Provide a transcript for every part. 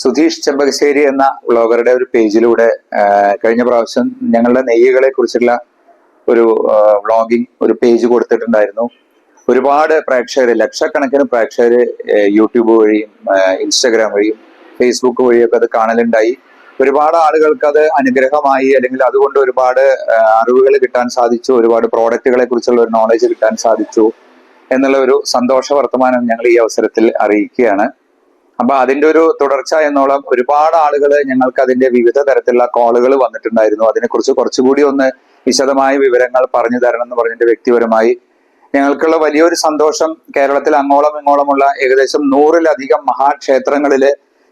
സുധീഷ് ചെമ്പകശ്ശേരി എന്ന വ്ളോഗറുടെ ഒരു പേജിലൂടെ കഴിഞ്ഞ പ്രാവശ്യം ഞങ്ങളുടെ നെയ്യുകളെ കുറിച്ചുള്ള ഒരു വ്ളോഗിംഗ് ഒരു പേജ് കൊടുത്തിട്ടുണ്ടായിരുന്നു. ഒരുപാട് പ്രേക്ഷകർ ലക്ഷക്കണക്കിന് പ്രേക്ഷകർ യൂട്യൂബ് വഴിയും ഇൻസ്റ്റഗ്രാം ഇൻസ്റ്റാഗ്രാം വഴിയും ഫേസ്ബുക്ക് വഴിയൊക്കെ അത് കാണലുണ്ടായി. ഒരുപാട് ആളുകൾക്ക് അത് അനുഗ്രഹമായി അല്ലെങ്കിൽ അതുകൊണ്ട് ഒരുപാട് അറിവുകൾ കിട്ടാൻ സാധിച്ചു ഒരുപാട് പ്രോഡക്റ്റുകളെ കുറിച്ചുള്ള ഒരു നോളജ് കിട്ടാൻ സാധിച്ചു എന്നുള്ള ഒരു സന്തോഷ വർത്തമാനം ഞങ്ങൾ ഈ അവസരത്തിൽ അറിയിക്കുകയാണ്. അപ്പൊ അതിന്റെ ഒരു തുടർച്ച എന്നോളം ഒരുപാട് ആളുകൾ ഞങ്ങൾക്ക് അതിന്റെ വിവിധ തരത്തിലുള്ള കോളുകൾ വന്നിട്ടുണ്ടായിരുന്നു. അതിനെക്കുറിച്ച് കുറച്ചുകൂടി ഒന്ന് വിശദമായ വിവരങ്ങൾ പറഞ്ഞു തരണം എന്ന് പറഞ്ഞിട്ട് വ്യക്തിപരമായി ഞങ്ങൾക്കുള്ള വലിയൊരു സന്തോഷം കേരളത്തിൽ അങ്ങോളം ഇങ്ങോളമുള്ള ഏകദേശം നൂറിലധികം മഹാക്ഷേത്രങ്ങളിൽ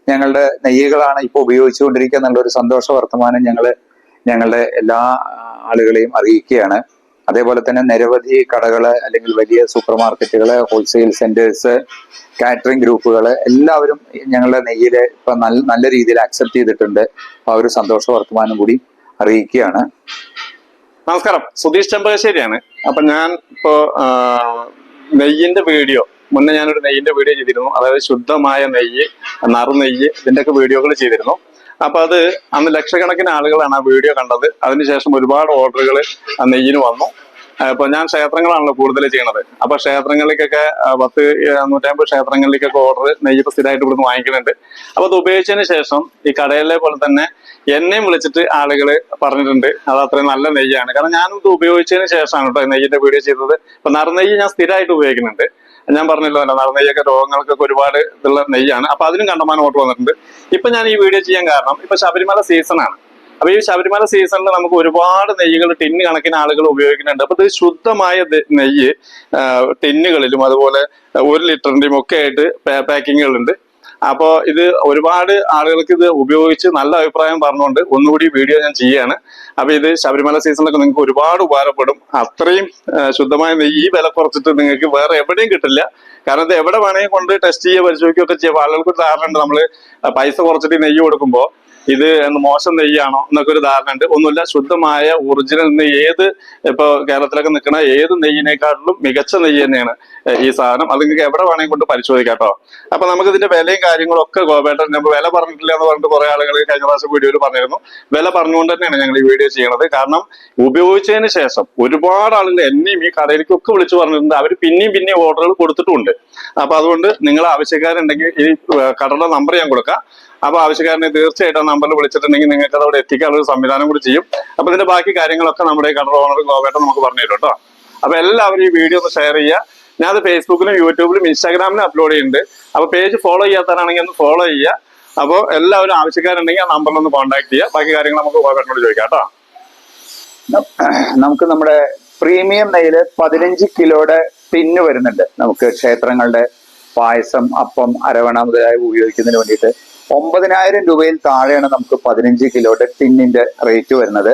ഞങ്ങളുടെ നെയ്യുകളാണ് ഇപ്പോൾ ഉപയോഗിച്ചുകൊണ്ടിരിക്കുക എന്നുള്ള ഒരു സന്തോഷ വർത്തമാനം ഞങ്ങൾ ഞങ്ങളുടെ എല്ലാ ആളുകളെയും അറിയിക്കുകയാണ്. അതേപോലെ തന്നെ നിരവധി കടകൾ അല്ലെങ്കിൽ വലിയ സൂപ്പർ മാർക്കറ്റുകൾ ഹോൾസെയിൽ സെന്റേഴ്സ് കാറ്ററിംഗ് ഗ്രൂപ്പുകൾ എല്ലാവരും ഞങ്ങളുടെ നെയ്യിൽ ഇപ്പൊ നല്ല നല്ല രീതിയിൽ അക്സെപ്റ്റ് ചെയ്തിട്ടുണ്ട്. ആ ഒരു സന്തോഷ വർത്തമാനം കൂടി അറിയിക്കുകയാണ്. നമസ്കാരം. സുധീഷ് ചെമ്പകശ്ശേരിയാണ്. അപ്പൊ ഞാൻ ഇപ്പോ നെയ്യിന്റെ വീഡിയോ മുന്നേ ഞാനൊരു നെയ്യിന്റെ വീഡിയോ ചെയ്തിരുന്നു. അതായത് ശുദ്ധമായ നെയ്യ് നറു നെയ്യ് ഇതിന്റെയൊക്കെ വീഡിയോകൾ ചെയ്തിരുന്നു. അപ്പൊ അത് അന്ന് ലക്ഷക്കണക്കിന് ആളുകളാണ് ആ വീഡിയോ കണ്ടത്. അതിനുശേഷം ഒരുപാട് ഓർഡറുകൾ നെയ്യിന് വന്നു. അപ്പൊ ഞാൻ ക്ഷേത്രങ്ങളാണല്ലോ കൂടുതൽ ചെയ്യണത്. അപ്പൊ ക്ഷേത്രങ്ങളിലേക്കൊക്കെ പത്ത് നൂറ്റമ്പത് ക്ഷേത്രങ്ങളിലേക്കൊക്കെ ഓർഡർ നെയ്യ് സ്ഥിരമായിട്ട് ഇവിടുന്ന് വാങ്ങിക്കുന്നുണ്ട്. അപ്പൊ അത് ഉപയോഗിച്ചതിന് ശേഷം ഈ കടയിലെ പോലെ തന്നെ എന്നെയും വിളിച്ചിട്ട് ആളുകൾ പറഞ്ഞിട്ടുണ്ട് അത് അത്രയും നല്ല നെയ്യാണ്. കാരണം ഞാനും ഇത് ഉപയോഗിച്ചതിന് ശേഷമാണ് കേട്ടോ നെയ്യിന്റെ വീഡിയോ ചെയ്തത്. ഇപ്പൊ നറുനെയ്യ് ഞാൻ സ്ഥിരമായിട്ട് ഉപയോഗിക്കുന്നുണ്ട്. ഞാൻ പറഞ്ഞല്ലോ അല്ല നറുനെയ്യൊക്കെ രോഗങ്ങൾക്കൊക്കെ ഒരുപാട് ഇതുള്ള നെയ്യാണ്. അപ്പൊ അതിനും കണ്ടമാനം ഓർഡർ വന്നിട്ടുണ്ട്. ഇപ്പൊ ഞാൻ ഈ വീഡിയോ ചെയ്യാൻ കാരണം ഇപ്പൊ ശബരിമല സീസണാണ് അപ്പൊ ഈ ശബരിമല സീസണിൽ നമുക്ക് ഒരുപാട് നെയ്യുകൾ ടിന്ന് കണക്കിന് ആളുകൾ ഉപയോഗിക്കുന്നുണ്ട്. അപ്പൊ ഇത് ശുദ്ധമായ നെയ്യ് ടിന്നുകളിലും അതുപോലെ ഒരു ലിറ്ററിന്റെയും ഒക്കെ ആയിട്ട് പാക്കിങ്ങുകളുണ്ട് അപ്പോൾ ഇത് ഒരുപാട് ആളുകൾക്ക് ഇത് ഉപയോഗിച്ച് നല്ല അഭിപ്രായം പറഞ്ഞുകൊണ്ട് ഒന്നുകൂടി വീഡിയോ ഞാൻ ചെയ്യാണ്. അപ്പോൾ ഇത് ശബരിമല സീസണിലൊക്കെ നിങ്ങൾക്ക് ഒരുപാട് ഉപകാരപ്പെടും. അത്രയും ശുദ്ധമായ ഈ വില കുറച്ചിട്ട് നിങ്ങൾക്ക് വേറെ എവിടെയും കിട്ടില്ല. കാരണം ഇത് എവിടെ വേണമെങ്കിൽ കൊണ്ട് ടെസ്റ്റ് ചെയ്യുക പരിശോധിക്കുകയൊക്കെ ചെയ്യുക ആളുകൾക്ക് ധാരണ നമ്മൾ പൈസ കുറച്ചിട്ട് നെയ്യ് കൊടുക്കുമ്പോൾ ഇത് മോശം നെയ്യാണോ എന്നൊക്കെ ഒരു ധാരണ ഉണ്ട്. ഒന്നുമില്ല ശുദ്ധമായ ഒറിജിനൽ നിന്ന് ഏത് ഇപ്പൊ കേരളത്തിലൊക്കെ നിൽക്കുന്ന ഏത് നെയ്യിനെക്കാട്ടിലും മികച്ച നെയ്യ് തന്നെയാണ് ഈ സാധനം. അത് നിങ്ങൾക്ക് എവിടെ വേണമെങ്കിൽ കൊണ്ട് പരിശോധിക്കാം കേട്ടോ. അപ്പൊ നമുക്ക് ഇതിന്റെ വിലയും കാര്യങ്ങളും ഒക്കെ ഗോപേട്ടൻ നമ്മൾ വില പറഞ്ഞിട്ടില്ല എന്ന് പറഞ്ഞിട്ട് കുറെ ആളുകൾ കഴിഞ്ഞ പ്രാവശ്യം വീഡിയോയിൽ പറഞ്ഞിരുന്നു. വില പറഞ്ഞുകൊണ്ട് തന്നെയാണ് ഞങ്ങൾ ഈ വീഡിയോ ചെയ്യണത്. കാരണം ഉപയോഗിച്ചതിന് ശേഷം ഒരുപാട് ആളുകൾ എന്നെയും ഈ കടയിലേക്കൊക്കെ വിളിച്ചു പറഞ്ഞിട്ടുണ്ട്. അവർ പിന്നെയും പിന്നെയും ഓർഡറുകൾ കൊടുത്തിട്ടുണ്ട് അപ്പൊ അതുകൊണ്ട് നിങ്ങൾ ആവശ്യക്കാരുണ്ടെങ്കിൽ ഈ കടയുടെ നമ്പർ ഞാൻ കൊടുക്കാം. അപ്പൊ ആവശ്യക്കാരനെ തീർച്ചയായിട്ടും നമ്പറിൽ വിളിച്ചിട്ടുണ്ടെങ്കിൽ നിങ്ങൾക്ക് അതവിടെ എത്തിക്കാനുള്ള സംവിധാനം കൂടി ചെയ്യും. അപ്പൊ ഇതിന്റെ ബാക്കി കാര്യങ്ങളൊക്കെ നമ്മുടെ കടയുടെ ഓണർ ഗോപേട്ടൻ നമുക്ക് പറഞ്ഞു തരും കേട്ടോ. അപ്പൊ എല്ലാവരും ഈ വീഡിയോ ഒന്ന് ഷെയർ ചെയ്യുക. ഞാനത് ഫേസ്ബുക്കിലും യൂട്യൂബിലും ഇൻസ്റ്റാഗ്രാമിലും അപ്ലോഡ് ചെയ്യുന്നുണ്ട്. അപ്പൊ പേജ് ഫോളോ ചെയ്യാത്തവരാണെങ്കിൽ ഒന്ന് ഫോളോ ചെയ്യുക. അപ്പോൾ എല്ലാവരും ആവശ്യക്കാരുണ്ടെങ്കിൽ ആ നമ്പറിൽ ഒന്ന് കോൺടാക്ട് ചെയ്യുക. ബാക്കി കാര്യങ്ങൾ നമുക്ക് ഗോപേട്ടനോട് ചോദിക്കാം കേട്ടോ. നമുക്ക് നമ്മുടെ പ്രീമിയം നെയ്യിൽ പതിനഞ്ച് കിലോയുടെ പിന്ന് വരുന്നുണ്ട്. നമുക്ക് ക്ഷേത്രങ്ങളുടെ പായസം അപ്പം അരവണ മുതലായി ഉപയോഗിക്കുന്നതിന് വേണ്ടിയിട്ട്. ഒമ്പതിനായിരം രൂപയിൽ താഴെയാണ് നമുക്ക് പതിനഞ്ച് കിലോയുടെ ടിന്നിന്റെ റേറ്റ് വരുന്നത്.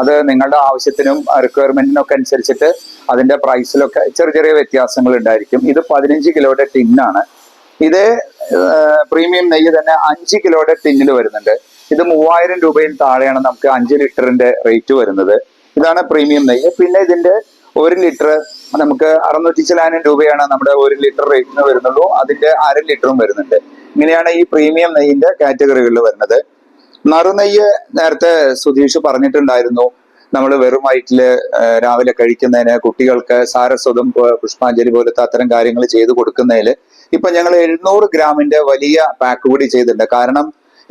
അത് നിങ്ങളുടെ ആവശ്യത്തിനും റിക്വയർമെന്റിനും ഒക്കെ അനുസരിച്ചിട്ട് അതിന്റെ പ്രൈസിലൊക്കെ ചെറിയ ചെറിയ വ്യത്യാസങ്ങൾ ഉണ്ടായിരിക്കും. ഇത് പതിനഞ്ച് കിലോയുടെ ടിന്നാണ്. ഇത് പ്രീമിയം നെയ്യ് തന്നെ അഞ്ച് കിലോയുടെ ടിന്നിൽ വരുന്നുണ്ട്. ഇത് മൂവായിരം രൂപയിൽ താഴെയാണ് നമുക്ക് അഞ്ച് ലിറ്ററിന്റെ റേറ്റ് വരുന്നത്. ഇതാണ് പ്രീമിയം നെയ്യ്. പിന്നെ ഇതിന്റെ ഒരു ലിറ്റർ നമുക്ക് അറുന്നൂറ്റി ചിലായിരം രൂപയാണ് നമ്മുടെ ഒരു ലിറ്റർ റേറ്റിന് വരുന്നുള്ളൂ. അതിന്റെ അര ലിറ്ററും വരുന്നുണ്ട്. ഇങ്ങനെയാണ് ഈ പ്രീമിയം നെയ്യിന്റെ കാറ്റഗറികളിൽ വരുന്നത്. നറുനെയ്യ് നേരത്തെ സുധീഷ് പറഞ്ഞിട്ടുണ്ടായിരുന്നു. നമ്മൾ വെറും വയറ്റിൽ രാവിലെ കഴിക്കുന്നതിന് കുട്ടികൾക്ക് സാരസ്വതം പുഷ്പാഞ്ജലി പോലത്തെ അത്തരം കാര്യങ്ങൾ ചെയ്തു കൊടുക്കുന്നതിൽ ഇപ്പൊ ഞങ്ങൾ എഴുന്നൂറ് ഗ്രാമിന്റെ വലിയ പാക്ക് കൂടി ചെയ്തിട്ടുണ്ട്. കാരണം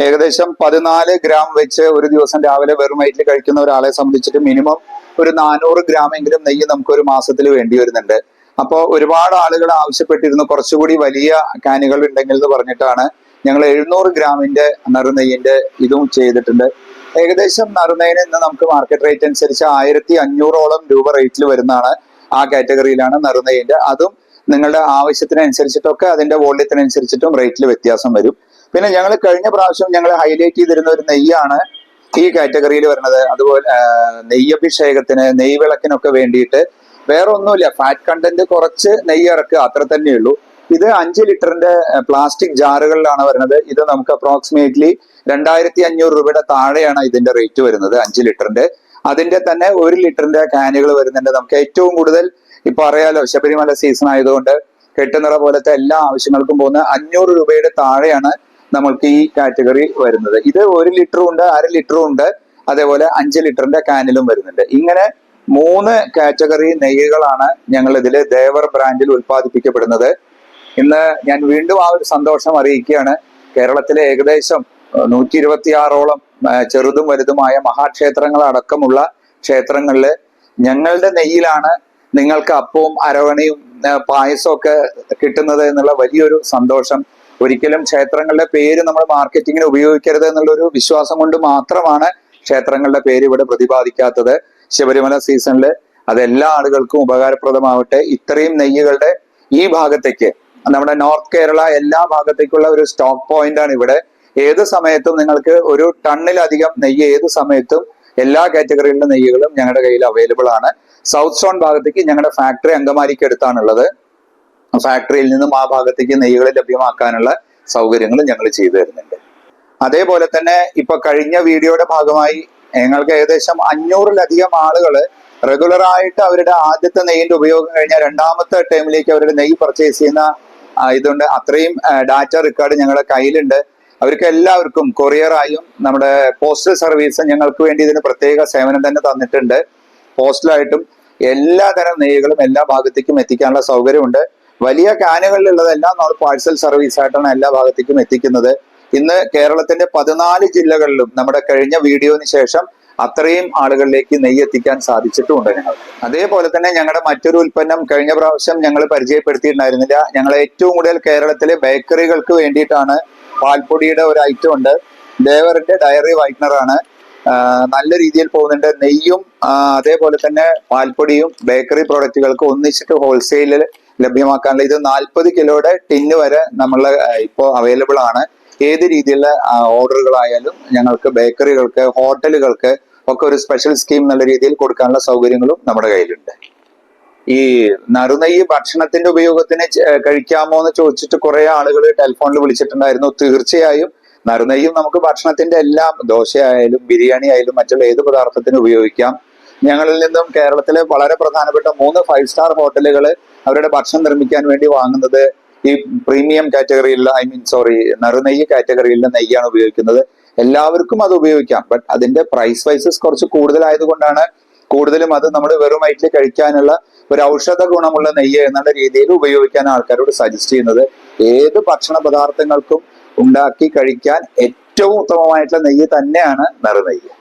ഏകദേശം പതിനാല് ഗ്രാം വെച്ച് ഒരു ദിവസം രാവിലെ വെറും വയറ്റിൽ കഴിക്കുന്ന ഒരാളെ സംബന്ധിച്ചിട്ട് മിനിമം ഒരു നാനൂറ് ഗ്രാമെങ്കിലും നെയ്യ് നമുക്ക് ഒരു മാസത്തിൽ വേണ്ടി വരുന്നുണ്ട്. അപ്പോൾ ഒരുപാട് ആളുകൾ ആവശ്യപ്പെട്ടിരുന്നു. കുറച്ചുകൂടി വലിയ കാനുകൾ ഉണ്ടെങ്കിൽ എന്ന് പറഞ്ഞിട്ടാണ് ഞങ്ങൾ എഴുന്നൂറ് ഗ്രാമിന്റെ നറുനെയ്യിന്റെ ഇതും ചെയ്തിട്ടുണ്ട്. ഏകദേശം നറുനെയ്യിന് ഇന്ന് നമുക്ക് മാർക്കറ്റ് റേറ്റ് അനുസരിച്ച് ആയിരത്തി അഞ്ഞൂറോളം രൂപ റേറ്റിൽ വരുന്നതാണ് ആ കാറ്റഗറിയിലാണ് നറുനെയ്യിന്റെ അതും നിങ്ങളുടെ ആവശ്യത്തിനനുസരിച്ചിട്ടൊക്കെ അതിന്റെ വോള്യത്തിനനുസരിച്ചിട്ടും റേറ്റിൽ വ്യത്യാസം വരും. പിന്നെ ഞങ്ങൾ കഴിഞ്ഞ പ്രാവശ്യം ഞങ്ങൾ ഹൈലൈറ്റ് ചെയ്തിരുന്ന ഒരു നെയ്യാണ് ഈ കാറ്റഗറിയിൽ വരുന്നത്. അതുപോലെ നെയ്യഭിഷേകത്തിന് നെയ്വിളക്കിനൊക്കെ വേണ്ടിയിട്ട് വേറെ ഒന്നുമില്ല ഫാറ്റ് കണ്ടന്റ് കുറച്ച് നെയ്യ് ഇറക്കുക അത്ര തന്നെയുള്ളൂ ഇത് അഞ്ച് ലിറ്ററിന്റെ പ്ലാസ്റ്റിക് ജാറുകളിലാണ് വരുന്നത്. ഇത് നമുക്ക് അപ്രോക്സിമേറ്റ്ലി രണ്ടായിരത്തി അഞ്ഞൂറ് രൂപയുടെ താഴെയാണ് ഇതിന്റെ റേറ്റ് വരുന്നത് അഞ്ച് ലിറ്ററിന്റെ. അതിന്റെ തന്നെ ഒരു ലിറ്ററിന്റെ കാനുകൾ വരുന്നുണ്ട്. നമുക്ക് ഏറ്റവും കൂടുതൽ ഇപ്പൊ അറിയാലോ ശബരിമല സീസൺ ആയതുകൊണ്ട് കെട്ടുനിറ പോലത്തെ എല്ലാ ആവശ്യങ്ങൾക്കും പോകുന്ന അഞ്ഞൂറ് രൂപയുടെ താഴെയാണ് നമ്മൾക്ക് ഈ കാറ്റഗറി വരുന്നത്. ഇത് ഒരു ലിറ്ററും ഉണ്ട് അര ലിറ്ററും ഉണ്ട്. അതേപോലെ അഞ്ച് ലിറ്ററിന്റെ കാനിലും വരുന്നുണ്ട്. ഇങ്ങനെ മൂന്ന് കാറ്റഗറി നെയ്യുകളാണ് ഞങ്ങൾ ഇതിൽ ദേവർ ബ്രാൻഡിൽ ഉൽപ്പാദിപ്പിക്കപ്പെടുന്നത്. ഇന്ന് ഞാൻ വീണ്ടും ആ ഒരു സന്തോഷം അറിയിക്കുകയാണ്. കേരളത്തിലെ ഏകദേശം നൂറ്റി ഇരുപത്തി ആറോളം ചെറുതും വലുതുമായ മഹാക്ഷേത്രങ്ങൾ അടക്കമുള്ള ക്ഷേത്രങ്ങളിൽ ഞങ്ങളുടെ നെയ്യിലാണ് നിങ്ങൾക്ക് അപ്പവും അരവണയും പായസവും ഒക്കെ കിട്ടുന്നത് എന്നുള്ള വലിയൊരു സന്തോഷം. ഒരിക്കലും ക്ഷേത്രങ്ങളുടെ പേര് നമ്മൾ മാർക്കറ്റിങ്ങിന് ഉപയോഗിക്കരുത് എന്നുള്ള ഒരു വിശ്വാസം കൊണ്ട് മാത്രമാണ് ക്ഷേത്രങ്ങളുടെ പേര് ഇവിടെ പ്രതിപാദിക്കാത്തത്. ശബരിമല സീസണിൽ അത് എല്ലാ ആളുകൾക്കും ഉപകാരപ്രദമാവട്ടെ. ഇത്രയും നെയ്യുകളുടെ ഈ ഭാഗത്തേക്ക് നമ്മുടെ നോർത്ത് കേരള എല്ലാ ഭാഗത്തേക്കുള്ള ഒരു സ്റ്റോക്ക് പോയിന്റ് ആണ് ഇവിടെ. ഏത് സമയത്തും നിങ്ങൾക്ക് ഒരു ടണ്ണിലധികം നെയ്യ് ഏത് സമയത്തും എല്ലാ കാറ്റഗറിയിലുള്ള നെയ്യുകളും ഞങ്ങളുടെ കയ്യിൽ അവൈലബിൾ ആണ്. സൗത്ത് സോൺ ഭാഗത്തേക്ക് ഞങ്ങളുടെ ഫാക്ടറി അങ്കമാലിക്ക് അടുത്താണുള്ളത്. ഫാക്ടറിയിൽ നിന്നും ആ ഭാഗത്തേക്ക് നെയ്യുകൾ ലഭ്യമാക്കാനുള്ള സൗകര്യങ്ങൾ ഞങ്ങൾ ചെയ്തു തരുന്നുണ്ട്. അതേപോലെ തന്നെ ഇപ്പൊ കഴിഞ്ഞ വീഡിയോയുടെ ഭാഗമായി ഞങ്ങൾക്ക് ഏകദേശം അഞ്ഞൂറിലധികം ആളുകൾ റെഗുലർ ആയിട്ട് അവരുടെ ആദ്യത്തെ നെയ്യിന്റെ ഉപയോഗം കഴിഞ്ഞാൽ രണ്ടാമത്തെ ടൈമിലേക്ക് അവരുടെ നെയ്യ് പർച്ചേസ് ചെയ്യുന്ന ഇതുണ്ട്. അത്രയും ഡാറ്റ റെക്കോർഡ് ഞങ്ങളുടെ കയ്യിലുണ്ട്. അവർക്ക് എല്ലാവർക്കും കൊറിയറായും നമ്മുടെ പോസ്റ്റൽ സർവീസ് ഞങ്ങൾക്ക് വേണ്ടി ഇതിന് പ്രത്യേക സേവനം തന്നെ തന്നിട്ടുണ്ട്. പോസ്റ്റലായിട്ടും എല്ലാ തരം നെയ്യുകളും എല്ലാ ഭാഗത്തേക്കും എത്തിക്കാനുള്ള സൗകര്യമുണ്ട്. വലിയ കാനുകളിലുള്ളതെല്ലാം നമ്മൾ പാഴ്സൽ സർവീസ് ആയിട്ടാണ് എല്ലാ ഭാഗത്തേക്കും എത്തിക്കുന്നത്. ഇന്ന് കേരളത്തിന്റെ പതിനാല് ജില്ലകളിലും നമ്മുടെ കഴിഞ്ഞ വീഡിയോന് ശേഷം അത്രയും ആളുകളിലേക്ക് നെയ്യ് എത്തിക്കാൻ സാധിച്ചിട്ടുമുണ്ട് ഞങ്ങൾ. അതേപോലെ തന്നെ ഞങ്ങളുടെ മറ്റൊരു ഉൽപ്പന്നം കഴിഞ്ഞ പ്രാവശ്യം ഞങ്ങൾ പരിചയപ്പെടുത്തിയിട്ടുണ്ടായിരുന്നില്ല. ഞങ്ങൾ ഏറ്റവും കൂടുതൽ കേരളത്തിലെ ബേക്കറികൾക്ക് വേണ്ടിയിട്ടാണ് പാൽപ്പൊടിയുടെ ഒരു ഐറ്റം ഉണ്ട്. ദേവറിന്റെ ഡയറി വൈറ്റ്നറാണ്. നല്ല രീതിയിൽ പോകുന്നുണ്ട്. നെയ്യും അതേപോലെ തന്നെ പാൽപ്പൊടിയും ബേക്കറി പ്രോഡക്റ്റുകൾക്ക് ഒന്നിച്ചിട്ട് ഹോൾസെയിലിൽ ലഭ്യമാക്കാനുള്ള ഇത് നാൽപ്പത് കിലോയുടെ ടിന്ന് വരെ നമ്മൾ ഇപ്പോൾ അവൈലബിൾ ആണ് ഏത് രീതിയിലുള്ള ഓർഡറുകളായാലും ഞങ്ങൾക്ക് ബേക്കറികൾക്ക് ഹോട്ടലുകൾക്ക് ഒക്കെ ഒരു സ്പെഷ്യൽ സ്കീം എന്നുള്ള രീതിയിൽ കൊടുക്കാനുള്ള സൗകര്യങ്ങളും നമ്മുടെ കയ്യിലുണ്ട്. ഈ നറുനെയ്യ് ഭക്ഷണത്തിന്റെ ഉപയോഗത്തിന് കഴിക്കാമോ എന്ന് ചോദിച്ചിട്ട് കുറെ ആളുകൾ ടെലിഫോണിൽ വിളിച്ചിട്ടുണ്ടായിരുന്നു. തീർച്ചയായും നറുനെയ്യും നമുക്ക് ഭക്ഷണത്തിന്റെ എല്ലാം ദോശയായാലും ബിരിയാണി ആയാലും മറ്റുള്ള ഏത് പദാർത്ഥത്തിനും ഉപയോഗിക്കാം. ഞങ്ങളിൽ നിന്നും കേരളത്തിലെ വളരെ പ്രധാനപ്പെട്ട മൂന്ന് ഫൈവ് സ്റ്റാർ ഹോട്ടലുകൾ അവരുടെ ഭക്ഷണം നിർമ്മിക്കാൻ വേണ്ടി വാങ്ങുന്നത് ഈ പ്രീമിയം കാറ്റഗറിയിലുള്ള ഐ മീൻ സോറി നറുനെയ്യ് കാറ്റഗറിയിലുള്ള നെയ്യാണ് ഉപയോഗിക്കുന്നത്. എല്ലാവർക്കും അത് ഉപയോഗിക്കാം. ബട്ട് അതിന്റെ പ്രൈസ് വൈസസ് കുറച്ച് കൂടുതലായതുകൊണ്ടാണ് കൂടുതലും അത് നമ്മൾ വെറും വയറ്റിൽ കഴിക്കാനുള്ള ഒരു ഔഷധ ഗുണമുള്ള നെയ്യ് എന്നുള്ള രീതിയിൽ ഉപയോഗിക്കാൻ ആൾക്കാരോട് സജസ്റ്റ് ചെയ്യുന്നത്. ഏത് ഭക്ഷണ പദാർത്ഥങ്ങൾക്കും ഉണ്ടാക്കി കഴിക്കാൻ ഏറ്റവും ഉത്തമമായിട്ടുള്ള നെയ്യ് തന്നെയാണ് നറുനെയ്യ്.